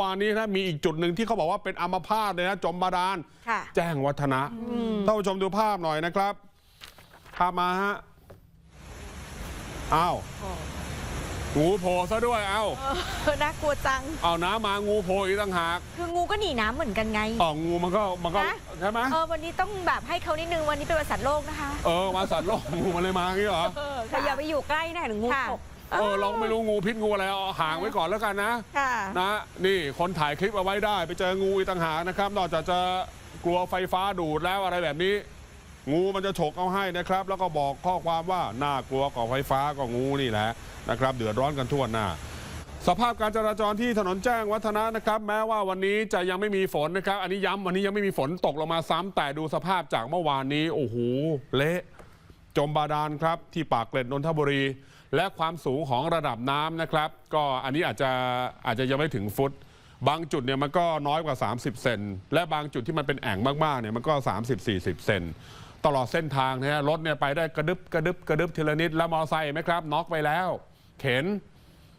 วานนี้นะมีอีกจุดหนึ่งที่เขาบอกว่าเป็นอัมพาตเลยนะจมบาดาลค่ะแจ้งวัฒนะท่านผู้ชมดูภาพหน่อยนะครับภาพมาฮะอ้าวงูโผล่ซะด้วยเอ้าเออน่ากลัวจัง เอาน้ำมางูโผล่อีกต่างหาก คืองูก็หนีน้ำเหมือนกันไงอ๋องูมันก็มันก็นะใช่ไหมเออวันนี้ต้องแบบให้เขานิดนึงวันนี้เป็นวันสัตว์โลกนะคะ เออมาสัตว์โลกงูมันเลยมาอย่างนี้เหรอเออแต่อย่าไปอยู่ใกล้นะหรืองูค่ะฉก เออเราไม่รู้งูพิษงูอะไรเอาห่างไว้ก่อนแล้วกันนะ ค่ะ นะนี่คนถ่ายคลิปเอาไว้ได้ไปเจองูอีกต่างหากนะครับ นอกจากจะกลัวไฟฟ้าดูดแล้วอะไรแบบนี้ งูมันจะฉกเอาให้นะครับ แล้วก็บอกข้อความว่าน่ากลัวกว่าไฟฟ้าก็งูนี่แหละนะครับ เดือดร้อนกันทั่วหน้า สภาพการจราจรที่ถนนแจ้งวัฒนะนะครับ แม้ว่าวันนี้จะยังไม่มีฝนนะครับ อันนี้ย้ำวันนี้ยังไม่มีฝนตกลงมาซ้ำแต่ดูสภาพจากเมื่อวานนี้โอ้โหเละ จมบาดาลครับที่ปากเกร็ดนนทบุรี และความสูงของระดับน้ำนะครับ ก็อันนี้อาจจะอาจจะยังไม่ถึงฟุต บางจุดเนี่ยมันก็น้อยกว่า 30 เซนและบางจุดที่มันเป็นแอ่งมากๆเนี่ยมันก็ 30-40 เซนตลอดเส้นทางนะฮะรถเนี่ยไปได้กระดึบกระดึบกระดึบทีละนิดแล้วมอไซค์ไหมครับน็อกไปแล้ว เข็น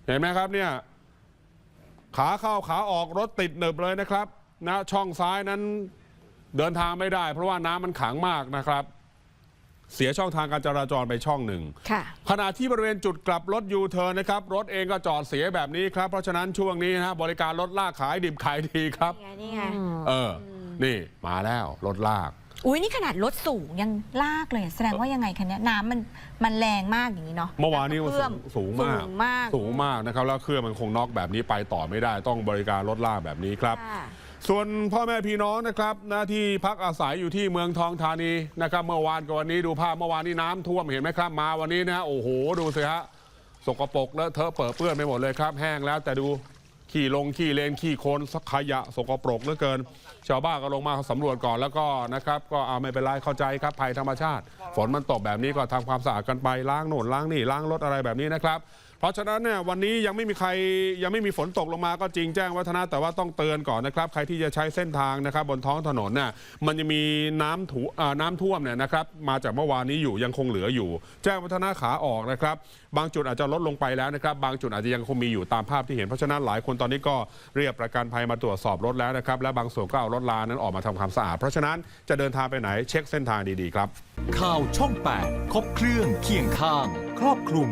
เห็นไหมครับเนี่ยขาเข้าขาออกรถติดหนึบเลยนะครับนะช่องซ้ายนั้นเดินทางไม่ได้ เพราะว่าน้ำมันขังมากนะครับ เสียช่องทางการจราจรไปช่องหนึ่งค่ะขณะที่บริเวณจุดกลับรถยูเทิร์นนะครับ รถเองก็จอดเสียแบบนี้ครับ เพราะฉะนั้นช่วงนี้นะฮะบริการรถลากขายดิบขายดีครับนี่ไงนี่ไงเออ นี่มาแล้วรถลากอุ้ยนี่ขนาดรถสูงยังลากเลย แสดงว่ายังไงคะเนี่ยน้ำมันมันแรงมากอย่างนี้เนาะเมื่อวานนี้มันเครื่สูองงสูงมากสูงมาก สูงมากนะครับแล้วเครื่องมันคงน็อกแบบนี้ไปต่อไม่ได้ ต้องบริการรถลากแบบนี้ครับค่ะ ส่วนพ่อแม่พี่น้องนะครับหน้าที่พักอาศัยอยู่ที่เมืองทองธานีนะครับเมื่อวานกับวันนี้ดูภาพเมื่อวานนี้น้ำท่วมเห็นไหมครับ มาวันนี้นะโอ้โหดูสิฮะสกปรกแล้วเทอะเปิดเปื้อนไปหมดเลยครับ แห้งแล้วแต่ดูขี่ลงขี่เลนขี่โคลนสักขยะสกปรกเหลือเกิน ชาวบ้านก็ลงมาสำรวจก่อนแล้วก็นะครับ ก็เอาไม่เป็นไรเข้าใจครับภัยธรรมชาติ ฝนมันตกแบบนี้ก็ทำความสะอาดกันไปล้างโน่นล้างนี่ล้างรถอะไรแบบนี้นะครับ เพราะฉะนั้นเนี่ยวันนี้ยังไม่มีใครยังไม่มีฝนตกลงมาก็จริงแจ้งวัฒนะแต่ว่าต้องเตือนก่อนนะครับ ใครที่จะใช้เส้นทางนะครับบนท้องถนนน่ะมันจะมีน้ำถูน้ำท่วมเนี่ยนะครับมาจากเมื่อวานนี้อยู่ยังคงเหลืออยู่ แจ้งวัฒนะขาออกนะครับบางจุดอาจจะลดลงไปแล้วนะครับ บางจุดอาจจะยังคงมีอยู่ตามภาพที่เห็นเพราะฉะนั้นหลายคนตอนนี้ก็เรียกประกันภัยมาตรวจสอบรถแล้วนะครับและบางส่วนก็เอารถลานั้นออกมาทำความสะอาดเพราะฉะนั้นจะเดินทางไปไหนเช็คเส้นทางดีๆครับข่าวช่อง 8 ครบเครื่องเคียงข้าง ครอบคลุม